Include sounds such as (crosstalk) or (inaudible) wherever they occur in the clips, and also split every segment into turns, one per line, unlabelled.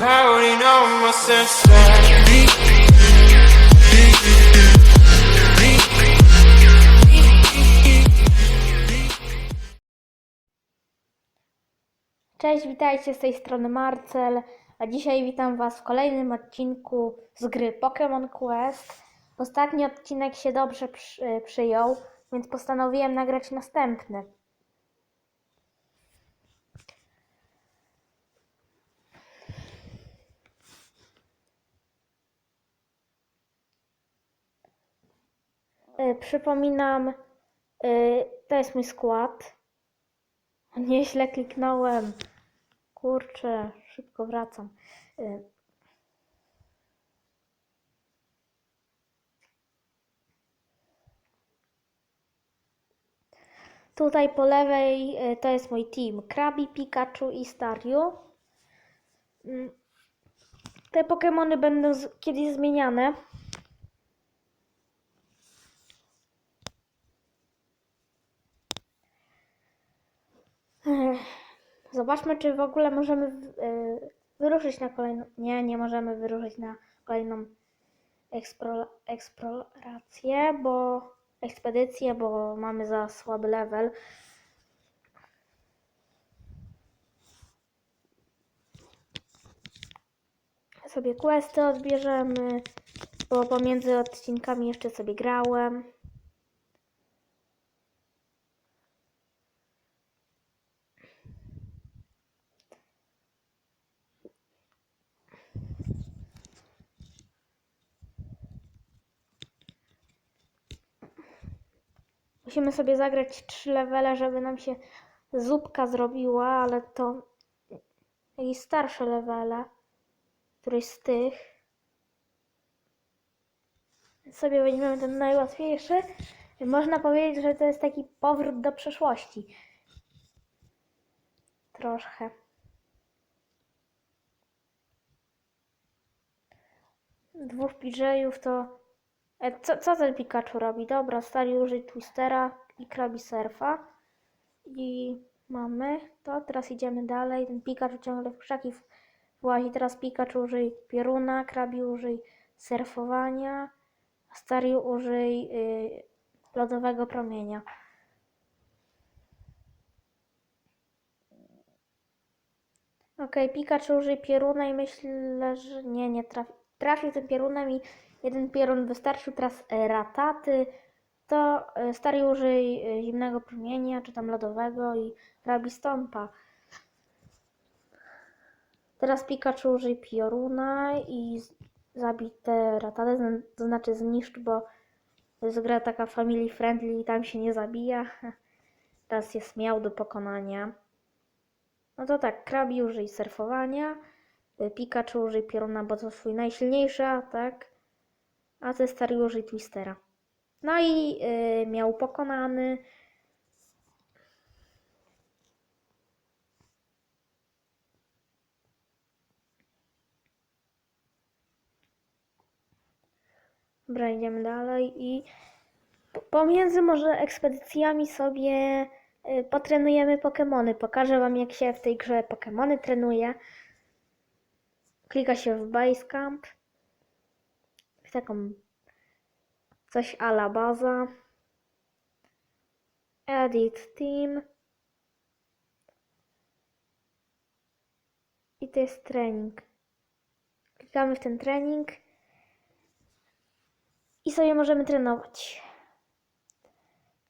senses.
Cześć, witajcie z tej strony Marcel, a dzisiaj witam Was w kolejnym odcinku z gry Pokémon Quest. Ostatni odcinek się dobrze przy, przyjął, więc postanowiłem nagrać następny. Przypominam, y, to jest mój skład. (laughs) Nieźle kliknąłem. Kurczę, szybko wracam. Y, Tutaj po lewej to jest mój team. Krabi, Pikachu i Staryu. Mm, Te Pokémony będą kiedyś zmieniane. Ech, Zobaczmy, czy w ogóle możemy y, wyruszyć na kolejną. Nie, nie możemy wyruszyć na kolejną eksplo... eksplorację, bo ekspedycję, bo mamy za słaby level. Sobie questy odbierzemy, bo pomiędzy odcinkami jeszcze sobie grałem. Musimy sobie zagrać trzy levele, żeby nam się zupka zrobiła, ale to jakieś starsze levele. Któryś z tych. Sobie weźmiemy ten najłatwiejszy. Można powiedzieć, że to jest taki powrót do przeszłości. Troszkę. Dwóch PJ-ów to co, co ten Pikachu robi? Dobra, stali użyć Twistera i Krabi Surfa. I mamy to. Teraz idziemy dalej. Ten Pikachu ciągle w krzaki włazi. Teraz Pikachu użyj Pioruna, Krabi użyj Surfowania, a Stary użyj y, Lodowego Promienia. Okej, Pikachu użyj Pioruna i myślę, że nie, nie trafi. Trafił tym Piorunem i jeden Piorun wystarczył. Teraz e, Rataty. To e, stary użyj e, zimnego promienia, czy tam lodowego i Krabi Stompa. Teraz Pikachu użyj Pioruna i zabij te Rataty, to znaczy zniszcz, bo to jest gra taka family friendly i tam się nie zabija. (laughs) Teraz jest miał do pokonania. No to tak, Krabi użyj surfowania, Pikachu użyj Pioruna, bo to swój najsilniejszy atak, a ty stary użyj Twistera. No i y, miał pokonany. Dobra, idziemy dalej i po- pomiędzy może ekspedycjami sobie y, potrenujemy Pokemony. Pokażę Wam, jak się w tej grze Pokemony trenuje. Klika się w Basecamp. Taką coś ala baza. Edit Team. I to jest trening. Klikamy w ten trening. I sobie możemy trenować.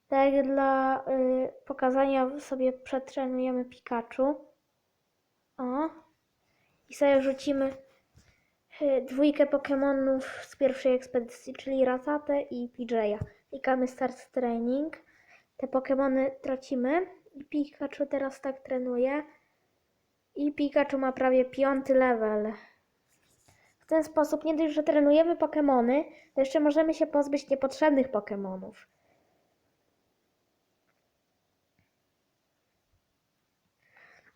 Tak dla y, pokazania sobie przetrenujemy Pikachu. O. I sobie wrzucimy y, dwójkę Pokemonów z pierwszej ekspedycji, czyli Ratatę i PJ'a. Klikamy Start Training. Te Pokemony tracimy. I Pikachu teraz tak trenuje. I Pikachu ma prawie piąty level. W ten sposób nie dość, że trenujemy Pokemony, to jeszcze możemy się pozbyć niepotrzebnych Pokemonów.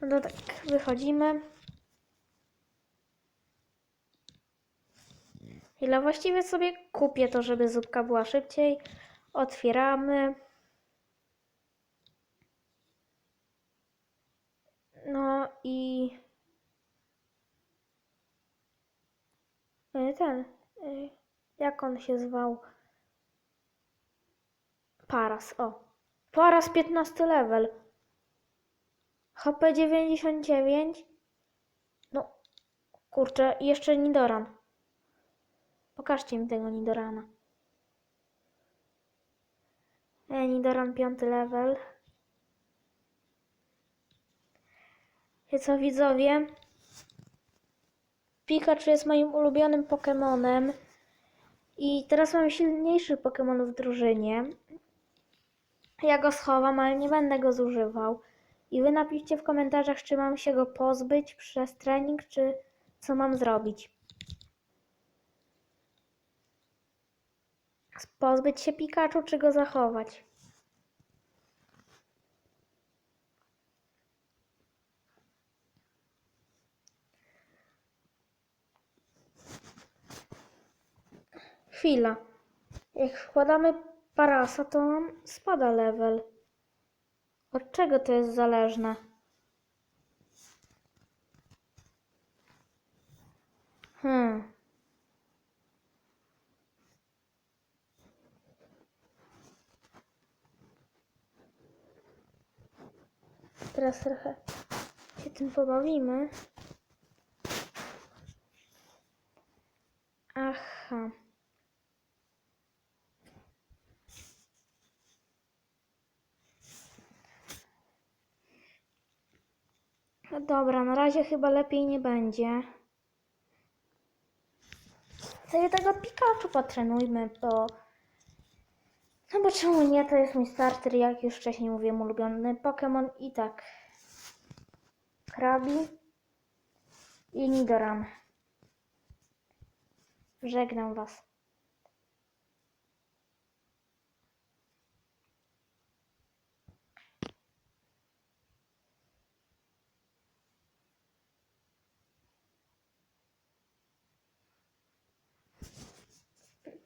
No tak, wychodzimy. Ile właściwie sobie kupię to, żeby zupka była szybciej. Otwieramy. No i Y, Ten. y, Jak on się zwał? Paras, o. Paras 15 level. HP 99. No, kurczę, jeszcze Nidoran. Pokażcie mi tego Nidorana. E, Nidoran 5 level. I co widzowie? Pikachu jest moim ulubionym Pokemonem. I teraz mam silniejszy Pokémon w drużynie. Ja go schowam, ale nie będę go zużywał. I wy napiszcie w komentarzach, czy mam się go pozbyć przez trening, czy co mam zrobić. Pozbyć się Pikachu, czy go zachować? Chwila. Jak wkładamy parasa, to nam spada level. Od czego to jest zależne? Hmm. Teraz trochę się tym pobawimy. Aha. No dobra, na razie chyba lepiej nie będzie. Sobie tego Pikachu potrenujmy, bo... No bo czemu nie? To jest mój starter, jak już wcześniej mówiłem, ulubiony Pokémon i tak. Krabi i Nidoran. Żegnam Was.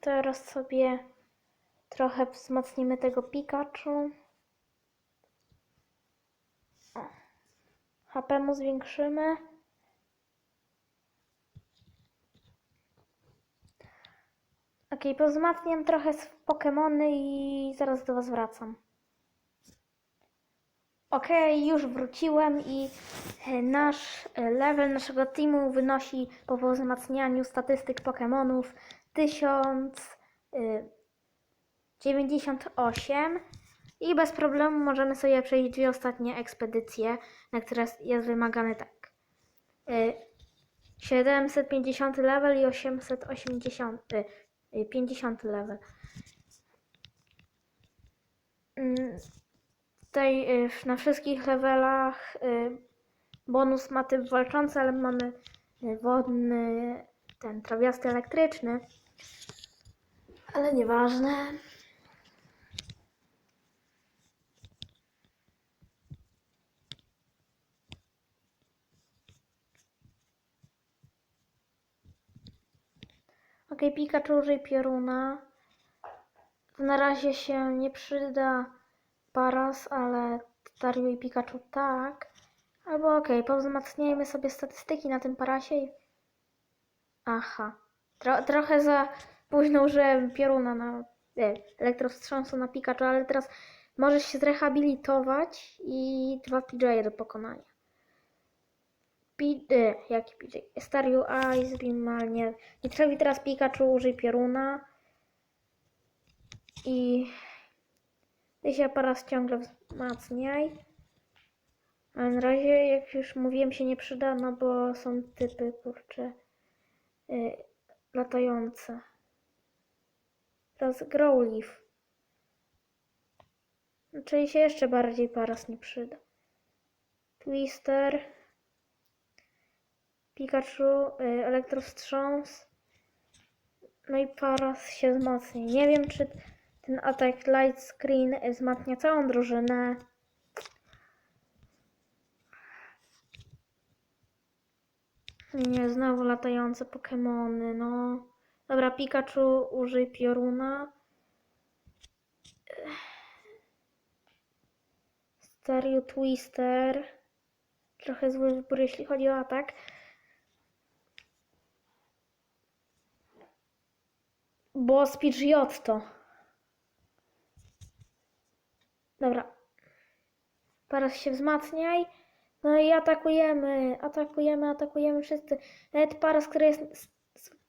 Teraz sobie trochę wzmocnimy tego Pikachu. HP mu zwiększymy. Ok, pozmacniam trochę z Pokemony i zaraz do Was wracam. Ok, już wróciłem i e, nasz e, level naszego teamu wynosi po wzmacnianiu statystyk Pokemonów 1098 i bez problemu możemy sobie przejść dwie ostatnie ekspedycje, na które jest wymagany tak. y, 750 level i 880 y, y, 50 level. Mm, Tutaj y, na wszystkich levelach y, bonus ma typ walczący, ale mamy y, wodny, ten trawiasty elektryczny. Ale nieważne. Ok, Pikachu użyj pioruna. Na razie się nie przyda Paras, ale Dario i Pikachu tak. Albo okej, powzmacniajmy sobie statystyki na tym Parasie i... Aha. Tro, trochę za późno użyłem pioruna na e, na Pikachu, ale teraz możesz się zrehabilitować i dwa PJ do pokonania. P, e, jaki PJ? Stariu Ice ale nie. Nie trafi teraz Pikachu, użyj pioruna. I ty się paras ciągle wzmacniaj. Ale na razie, jak już mówiłem, się nie przyda, no bo są typy, kurcze, y, latające. Teraz Growlithe. No, Czyli się jeszcze bardziej paras nie przyda. Twister. Pikachu, y, Elektrowstrząs. No i paras się wzmocni. Nie wiem, czy ten atak light screen wzmacnia całą drużynę. Nie, znowu latające Pokemony, no. Dobra, Pikachu, użyj pioruna. Stereo Twister. Trochę zły wybór, jeśli chodzi o atak. Bo z Pidgeotto. Dobra. Teraz się wzmacniaj. No i atakujemy, atakujemy, atakujemy wszyscy. Nawet Paras, który jest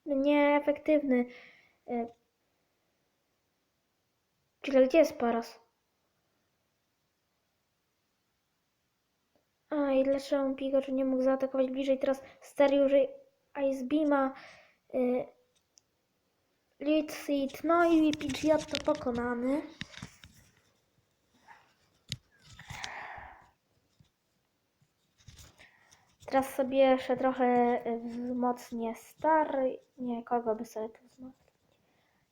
nieefektywny. Y. Czyli gdzie jest Paras? A i dlaczego Pikachu nie mógł zaatakować bliżej? Teraz użyj Ice Beama. Seed. No i Pidgeotto pokonany. Teraz sobie jeszcze trochę y, wzmocnię stary. Nie, kogo by sobie tu wzmocnić?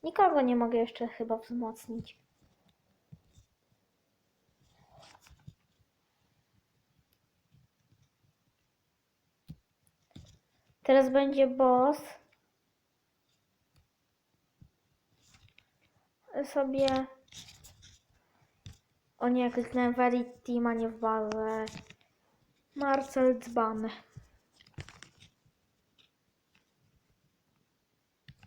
Nikogo nie mogę jeszcze chyba wzmocnić. Teraz będzie boss. Sobie. O nie, kliknąłem w Edit Team, a nie w bazę. Marcel Dzban.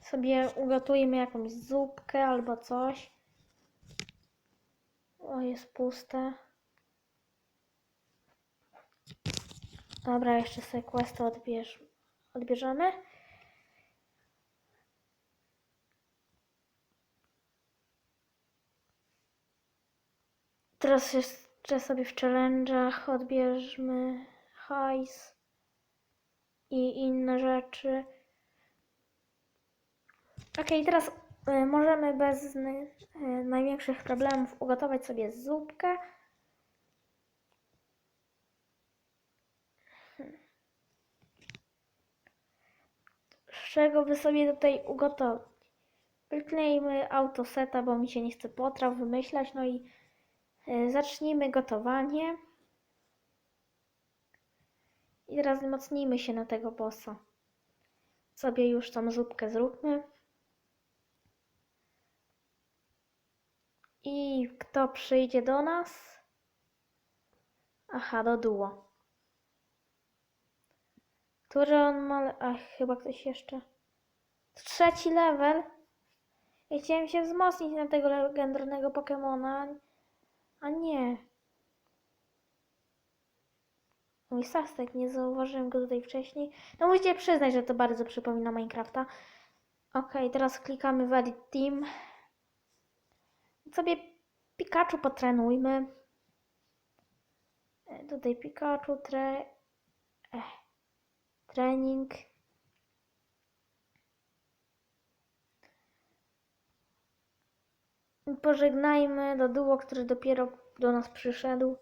Sobie ugotujmy jakąś zupkę albo coś. O, jest puste. Dobra, jeszcze sobie questa odbierz, odbierzemy. Teraz jeszcze sobie w challenge'ach odbierzmy hajs i inne rzeczy. Ok, teraz y, możemy bez y, największych problemów ugotować sobie zupkę. Z czego by sobie tutaj ugotować? Kliknijmy autoseta, bo mi się nie chce potraw wymyślać, no i zacznijmy gotowanie. I teraz wzmocnijmy się na tego bossa. Sobie już tą zupkę zróbmy. I kto przyjdzie do nas? Aha, do duo. Który on ma... Ach, chyba ktoś jeszcze. Trzeci level. Ja chciałem się wzmocnić na tego legendarnego Pokemona. A nie. Mój Sastek, nie zauważyłem go tutaj wcześniej. No musicie przyznać, że to bardzo przypomina Minecrafta. Ok, teraz klikamy w Edit Team. Sobie Pikachu potrenujmy. E, Tutaj Pikachu, tre... Ech. trening. Pożegnajmy do duo, który dopiero do nas przyszedł.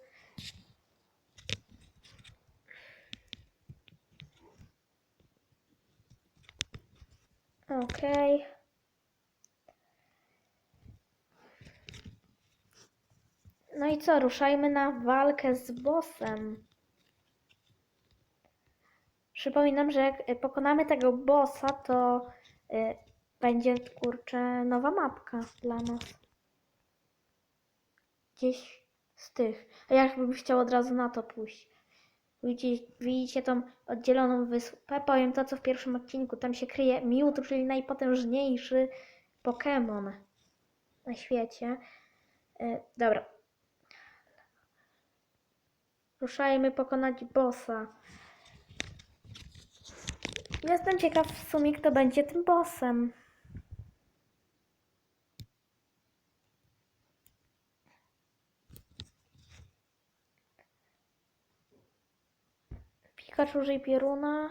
Okej. No i co, ruszajmy na walkę z bossem. Przypominam, że jak y, pokonamy tego bossa, to y, będzie, kurczę, nowa mapka dla nas. Gdzieś z tych. A ja bym chciał od razu na to pójść. Widzicie, widzicie tą oddzieloną wyspę? Powiem to, co w pierwszym odcinku. Tam się kryje Mewtwo, czyli najpotężniejszy Pokémon na świecie. Y, dobra. Ruszajmy pokonać bossa. Jestem ciekaw w sumie, kto będzie tym bossem. Pikachu użyj Pieruna.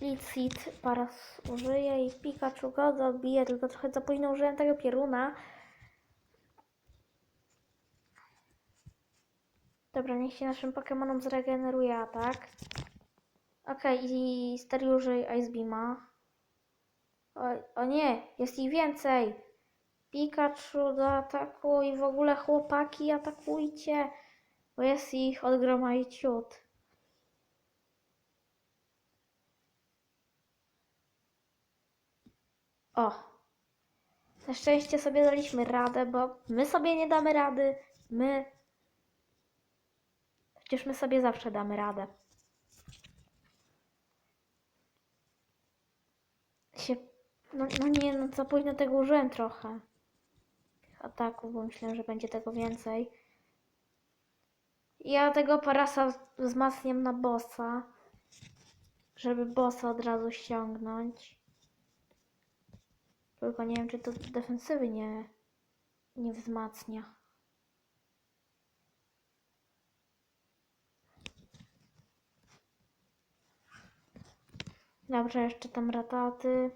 Litsit paras użyje i Pikachu go dobije, tylko trochę za późno użyłem tego Pieruna. Dobra, niech się naszym Pokemonom zregeneruje atak. Okej, i Stary użyj Ice Beama. O, o nie, jest ich więcej. Pikachu do ataku i w ogóle chłopaki atakujcie, bo jest ich od groma i ciut. O! Na szczęście sobie daliśmy radę, bo my sobie nie damy rady. My Przecież my sobie zawsze damy radę. Się... No, no nie, no za późno tego użyłem trochę. Ataków, bo myślałem, że będzie tego więcej. Ja tego parasa wzmacniam na bossa, żeby bossa od razu ściągnąć. Tylko nie wiem, czy to defensywy nie, nie wzmacnia. Dobrze, jeszcze tam rataty.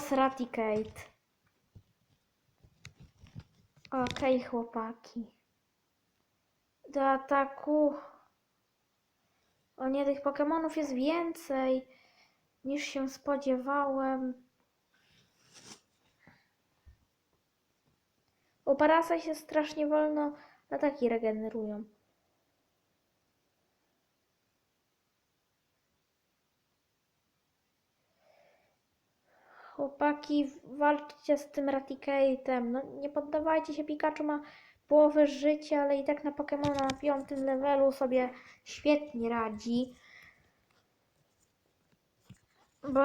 Boss Raticate. Okej, chłopaki. Do ataku. O nie, tych Pokemonów jest więcej niż się spodziewałem. U Parasa się strasznie wolno ataki regenerują. Chłopaki, walczcie z tym Raticate'em. No, nie poddawajcie się, Pikachu ma połowę życia, ale i tak na Pokemona na piątym levelu sobie świetnie radzi. Bo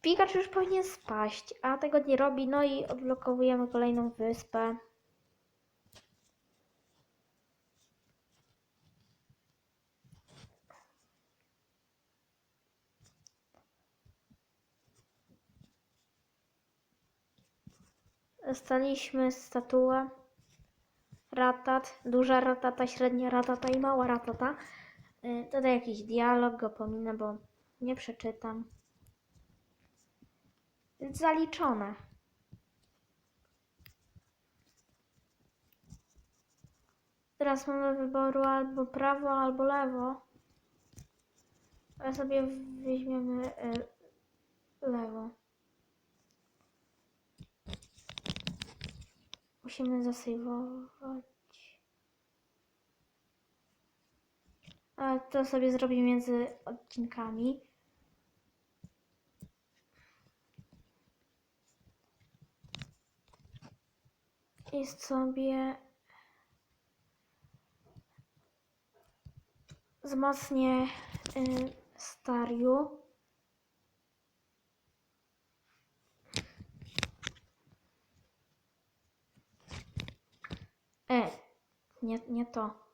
Pikachu już powinien spaść, a tego nie robi, no i odblokowujemy kolejną wyspę. Dostaliśmy statuę. Ratat, duża ratata, średnia ratata i mała ratata. Y, Tutaj jakiś dialog, go pominę, bo nie przeczytam. Zaliczone. Teraz mamy wyboru albo prawo, albo lewo. Ale sobie weźmiemy y, lewo. Musimy zasejwować. A to sobie zrobię między odcinkami. I sobie wzmocnię y, Stariu. E, nie, nie to.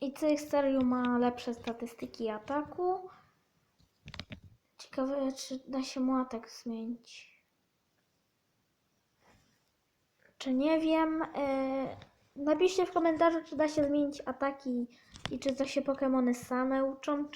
I Cystariu ma lepsze statystyki ataku. Ciekawe, czy da się mu atak zmienić. Czy nie wiem. Yy, napiszcie w komentarzu, czy da się zmienić ataki i czy to się Pokémony same uczą, czy